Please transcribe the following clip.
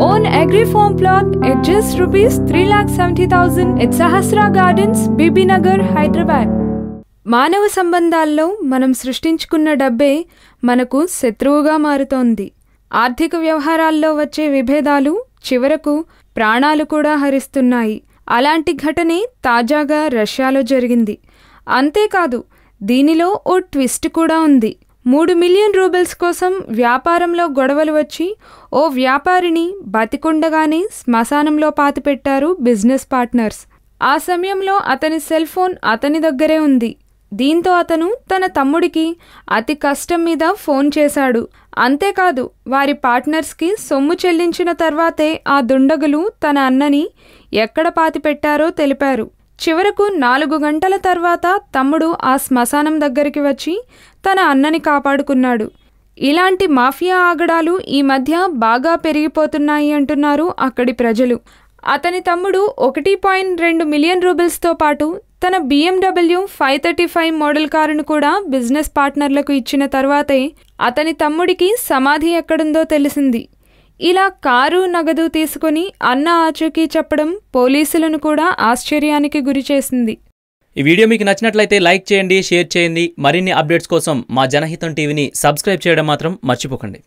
own agri farm plot at just rupees 3,70,000 at Sahasra Gardens, BB Nagar, Hyderabad. మానవ సంబంధాల్లో మనం సృష్టించుకున్న డబ్బే మనకు శత్రువుగా మారుతోంది. ఆర్థిక వ్యవహారాల్లో వచ్చే విభేదాలు చివరకు ప్రాణాలు కూడా హరిస్తున్నాయి. అలాంటి ఘటనే తాజాగా రష్యాలో జరిగింది. అంతేకాదు దీనిలో ఓ ట్విస్ట్ కూడా ఉంది. మూడు మిలియన్ రూబెల్స్ కోసం వ్యాపారంలో గొడవలు వచ్చి ఓ వ్యాపారిని బతికుండగానే శ్మశానంలో పాతిపెట్టారు బిజినెస్ పార్ట్నర్స్. ఆ సమయంలో అతని సెల్ ఫోన్ అతని దగ్గరే ఉంది. దీంతో అతను తన తమ్ముడికి అతి కష్టం మీద ఫోన్ చేశాడు. అంతేకాదు వారి పార్ట్నర్స్కి సొమ్ము చెల్లించిన తర్వాతే ఆ దుండగులు తన అన్నని ఎక్కడ పాతిపెట్టారో తెలిపారు. చివరకు నాలుగు గంటల తర్వాత తమ్ముడు ఆ శ్మశానం దగ్గరికి వచ్చి తన అన్నని కాపాడుకున్నాడు. ఇలాంటి మాఫియా ఆగడాలు ఈ మధ్య బాగా పెరిగిపోతున్నాయి అంటున్నారు అక్కడి ప్రజలు. అతని తమ్ముడు ఒకటి పాయింట్ రెండు మిలియన్ రూబిల్స్తో పాటు తన BMW five thirty five model కారును కూడా బిజినెస్ పార్ట్నర్లకు ఇచ్చిన తర్వాతే అతని తమ్ముడికి సమాధి ఎక్కడుందో తెలిసింది. ఇలా కారు నగదు తీసుకుని అన్న ఆచూకీ చెప్పడం పోలీసులను కూడా ఆశ్చర్యానికి గురిచేసింది ఈ వీడియో మీకు నచ్చినట్లయితే లైక్ చేయండి షేర్ చేయండి. మరిన్ని అప్డేట్స్ కోసం మా జనహితం టీవీని సబ్స్క్రైబ్ చేయడం మాత్రం మర్చిపోకండి.